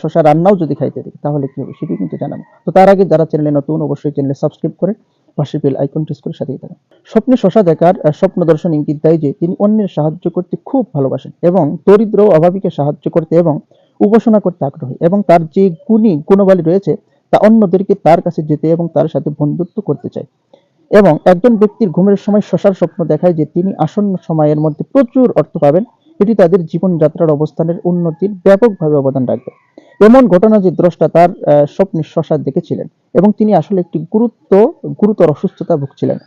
শশা রান্নাও যদি খাইতে দেখি, তাহলে কি হবে? সেটি কিন্তু জানাব। তো তার আগে যারা চ্যানেলে নতুন, অবশ্যই চ্যানেলে সাবস্ক্রাইব করে পাশে বেল আইকন প্রেস করে সাথেই থাকুন। স্বপ্নে শশা দেখার স্বপ্ন দর্শন ইঙ্গিত দেয় যে তিনি অন্যের সাহায্য করতে খুব ভালোবাসেন এবং দরিদ্র অভাবীকে সাহায্য করতে এবং উপাসনা করতে আগ্রহী এবং তার যে গুণী গুণবালী রয়েছে, তা অন্যদেরকে তার কাছে যেতে এবং তার সাথে বন্ধুত্ব করতে চায়। এবং একজন ব্যক্তির ঘুমের সময় শশার স্বপ্ন দেখায় যে তিনি আসন্ন সময়ের মধ্যে প্রচুর অর্থ পাবেন। এটি তাদের জীবনযাত্রার অবস্থানের উন্নতির ব্যাপকভাবে অবদান রাখবে। এমন ঘটনা যে দ্রষ্টা তার আহ, স্বপ্নে শশা দেখেছিলেন এবং তিনি আসলে একটি গুরুত্ব গুরুতর অসুস্থতা ভুগছিলেন।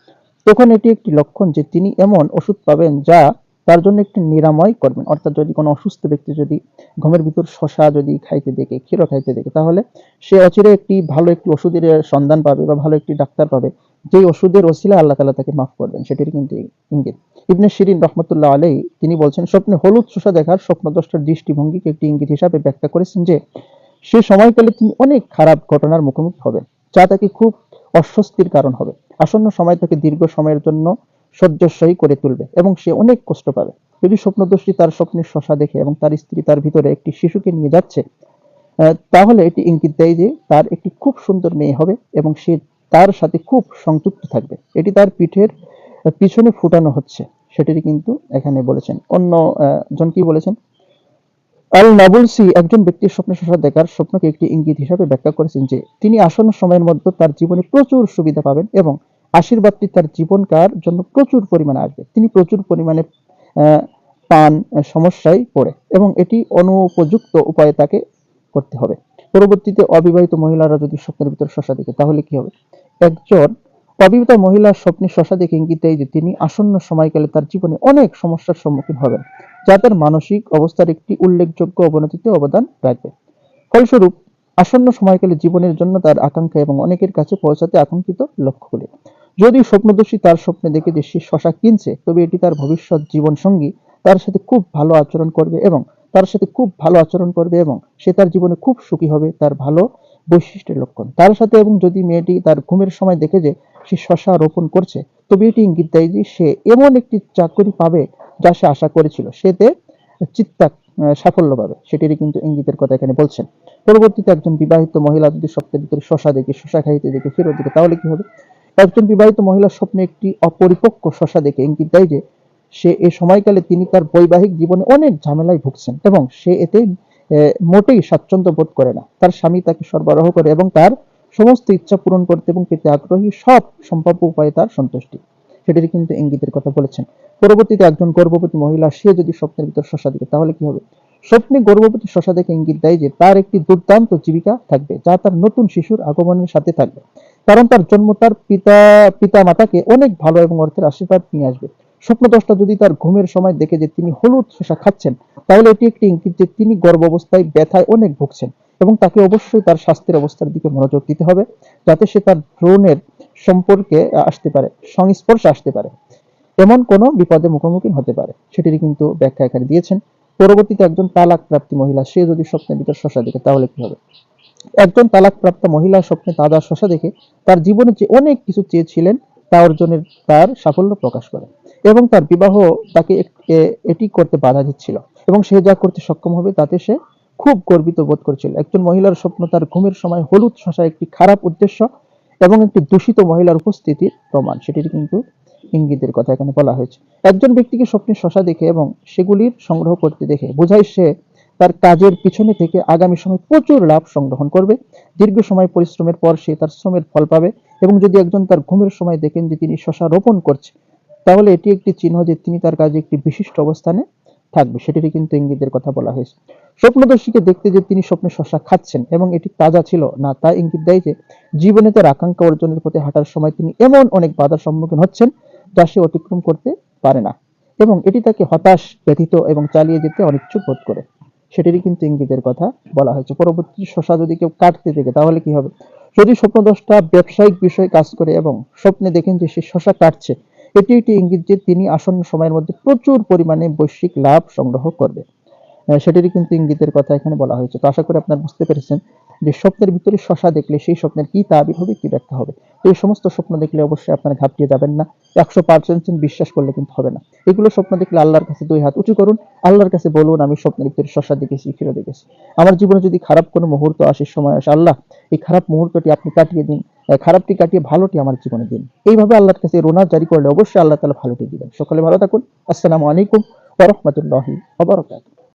তখন এটি একটি লক্ষণ যে তিনি এমন ওষুধ পাবেন যা তার জন্য একটি নিরাময় করবেন। অর্থাৎ যদি কোনো অসুস্থ ব্যক্তি যদি ঘুমের ভিতর শশা যদি খাইতে দেখে ক্ষীর খাইতে দেখে, তাহলে সে অচিরে একটি ভালো একটি ওষুধের সন্ধান পাবে বা ভালো একটি ডাক্তার পাবে। যেই ওষুধের ওসিলা আল্লাহ তালা তাকে মাফ করবেন, সেটির কিন্তু ইঙ্গিত। ইবনে শিরিন রহমতুল্লাহ আলাই তিনি বলছেন, স্বপ্নে হলুদ শোষা দেখার স্বপ্নদ্রষ্টার দৃষ্টিভঙ্গিকে একটি ইঙ্গিত হিসাবে ব্যাখ্যা করেছেন যে, সে সময়কালে তিনি অনেক খারাপ ঘটনার মুখোমুখি হবেন, যা তাকে খুব অস্বস্তির কারণ হবে। আসন্ন সময় তাকে দীর্ঘ সময়ের জন্য সহ্যসই করে তুলবে এবং সে অনেক কষ্ট পাবে। যদি স্বপ্নদর্শী তার স্বপ্নের শশা দেখে এবং তার স্ত্রী তার ভিতরে একটি শিশুকে নিয়ে যাচ্ছে তাহলে এটি ইঙ্গিত দেয় যে তার একটি খুব সুন্দর মেয়ে হবে এবং সে তার সাথে খুব সংযুক্ত থাকবে। এটি তার পিঠের পিছনে ফুটানো হচ্ছে। সেটি কিন্তু এখানে বলেছেন। অন্য জন কি বলেছেন? আল নাবুলসি একজন ব্যক্তির স্বপ্নে শশা দেখার স্বপ্নকে একটি ইঙ্গিত হিসাবে ব্যাখ্যা করেছেন যে তিনি আসন্ন সময়ের মধ্যে তার জীবনে প্রচুর সুবিধা পাবেন এবং আশীর্বাদটি তার জীবনকার জন্য প্রচুর পরিমাণে আসবে। তিনি প্রচুর পরিমাণে পান সমস্যায় পড়ে এবং এটি অনুপযুক্ত উপায়ে তাকে করতে হবে। পরবর্তীতে অবিবাহিত মহিলারা যদি স্বপ্নের ভিতর শশা দেখে, তাহলে কি হবে? একজন অবিবাহিত মহিলার স্বপ্নে শশা দেখে ইঙ্গিত যে তিনি আসন্ন সময়কালে তার জীবনে অনেক সমস্যার সম্মুখীন হবেন, যা তার মানসিক অবস্থার একটি উল্লেখযোগ্য অবনতিতে অবদান রাখবে। ফলস্বরূপ, আসন্ন সময়কালে জীবনের জন্য তার আকাঙ্ক্ষা এবং অনেকের কাছে পৌঁছাতে আকাঙ্ক্ষিত লক্ষ্যগুলি। যদি স্বপ্নদর্শী তার স্বপ্নে দেখে যে সে শশা কিনছে, তবে এটি তার ভবিষ্যৎ জীবন সঙ্গী তার সাথে খুব ভালো আচরণ করবে এবং তার সাথে খুব ভালো আচরণ করবে এবং সে তার জীবনে খুব সুখী হবে, তার ভালো বৈশিষ্ট্যের লক্ষণ। তার সাথে এবং যদি মেয়েটি তার ঘুমের সময় দেখে যে সে শশা রোপণ করছে, তবে এটি ইঙ্গিত দেয় যে সে এমন একটি চাকরি পাবে যা সে আশা করেছিল। সেতে চিত্তা সাফল্য পাবে। সেটিরই কিন্তু ইঙ্গিতের কথা এখানে বলছেন। পরবর্তীতে একজন বিবাহিত মহিলা যদি স্বপ্নের ভিতরে শশা দেখে, শশা খাইতে দেখে ফেরত দেখে তাহলে কি হবে? একজন বিবাহিত মহিলার স্বপ্নে একটি অপরিপক্ক শশা দেখে ইঙ্গিত দেয় যে, সে এ সময়কালে তিনি তার বৈবাহিক জীবনে অনেক ঝামেলায় ভুগছেন এবং সে এতে মোটেই স্বাচ্ছন্দ্য বোধ করে না। তার স্বামী তাকে সরবরাহ করে এবং তার সমস্ত ইচ্ছা পূরণ করতে এবং পেতে আগ্রহী সব সম্ভাব্য উপায়ে তার সন্তুষ্টি। সেটির কিন্তু ইঙ্গিতের কথা বলেছেন। পরবর্তীতে একজন গর্ভবতী মহিলা, সে যদি স্বপ্নের ভিতর শশা দেখে, তাহলে কি হবে? স্বপ্নে গর্ভবতী শশা দেখে ইঙ্গিত দেয় যে, তার একটি দুর্দান্ত জীবিকা থাকবে, যা তার নতুন শিশুর আগমনের সাথে থাকবে। কারণ তার জন্ম তার পিতা পিতা মাতাকে অনেক ভালো এবং অর্থের আশীর্বাদ নিয়ে আসবে। স্বপ্নদ্রষ্টা যদি তার ঘুমের সময় দেখে যে তিনি হলুদ শশা খাচ্ছেন, তাহলে এটি একটি ইঙ্গিত যে তিনি গর্ভাবস্থায় ব্যথায় অনেক ভুগছেন এবং তাকে অবশ্যই তার স্বাস্থ্যের অবস্থার দিকে মনোযোগ দিতে হবে যাতে সে তার ভ্রূণের সম্পর্কে আসতে পারে, সংস্পর্শে আসতে পারে। এমন কোনো বিপদে মুখোমুখি হতে পারে সেটির কিন্তু ব্যাখ্যা এখানে দিয়েছেন। পরবর্তীতে একজন তালাক প্রাপ্তি মহিলা, সে যদি স্বপ্নের ভিতর শশা দেখে, তাহলে কি হবে? একজন তালাক প্রাপ্ত মহিলা স্বপ্নে তাজা শশা দেখে তার জীবনে যে অনেক কিছু চেয়েছিলেন, তা অর্জনের তার সাফল্য প্রকাশ করে এবং তার বিবাহ তাকে এটি করতে বাধা দিচ্ছিল এবং সে যা করতে সক্ষম হবে তাতে সে খুব গর্বিত বোধ করছিল। একজন মহিলার স্বপ্ন তার ঘুমের সময় হলুদ শশা একটি খারাপ উদ্দেশ্য এবং একটি দূষিত মহিলার উপস্থিতির প্রমাণ, সেটির কিন্তু ইঙ্গিতের কথা এখানে বলা হয়েছে। একজন ব্যক্তিকে স্বপ্নে শশা দেখে এবং সেগুলির সংগ্রহ করতে দেখে বোঝায় সে তার কাজের পিছনে থেকে আগামী সময় প্রচুর লাভ সংগ্রহণ করবে। দীর্ঘ সময় পরিশ্রমের পর সে তার শ্রমের ফল পাবে এবং যদি একজন তার ঘুমের সময় দেখেন যে তিনি শশা রোপণ করছে, তাহলে এটি একটি চিহ্ন যে তিনি তার কাজে একটি বিশিষ্ট অবস্থানে থাকবে। সেটিরই কিন্তু ইঙ্গিতের কথা বলা হয়েছে। স্বপ্নদর্শীকে দেখতে যে তিনি স্বপ্নে শশা খাচ্ছেন এবং এটি তাজা ছিল না, তা ইঙ্গিত দেয় যে জীবনে তার আকাঙ্ক্ষা অর্জনের পথে হাঁটার সময় তিনি এমন অনেক বাধার সম্মুখীন হচ্ছেন যা সে অতিক্রম করতে পারে না এবং এটি তাকে হতাশ, ব্যথিত এবং চালিয়ে যেতে অনিচ্ছুক বোধ করে। সেটিরই কিন্তু ইঙ্গিতের কথা বলা হয়েছে। পরবর্তী শশা যদি কেউ কাটতে থাকে তাহলে কি হবে? যদি স্বপ্নদশটা ব্যবসায়িক বিষয়ে কাজ করে এবং স্বপ্নে দেখেন যে সে শশা কাটছে, এটি একটি ইঙ্গিত যে তিনি আসন্ন সময়ের মধ্যে প্রচুর পরিমাণে বৈশ্বিক লাভ সংগ্রহ করবে। সেটিরই কিন্তু ইঙ্গিতের কথা এখানে বলা হয়েছে। তো আশা করি আপনারা বুঝতে পেরেছেন। যে স্বপ্নের ভিতরে শশা দেখলে সেই স্বপ্নের কি তাবির হবে, কি ব্যাখ্যা হবে? তো এই সমস্ত স্বপ্ন দেখলে অবশ্যই আপনারা ঘাবড়িয়ে যাবেন না। একশো পার্সেন্ট বিশ্বাস করলে কিন্তু হবে না। এগুলো স্বপ্ন দেখলে আল্লাহর কাছে দুই হাত উঁচু করুন। আল্লাহর কাছে বলুন, আমি স্বপ্নের ভিতরে শশা দেখেছি ক্ষীর দেখেছি। আমার জীবনে যদি খারাপ কোনো মুহূর্ত আসে, সময় আসে, আল্লাহ, এই খারাপ মুহূর্তটি আপনি কাটিয়ে দিন। খারাপটি কাটিয়ে ভালোটি আমার জীবনে দিন। এইভাবে আল্লাহর কাছে রোনা জারি করলে অবশ্যই আল্লাহ তালা ভালোটি দিবেন। সকলে ভালো থাকুন। আসসালামু আলাইকুম ওরহমতুল্লাহি ওবরাকাতুহু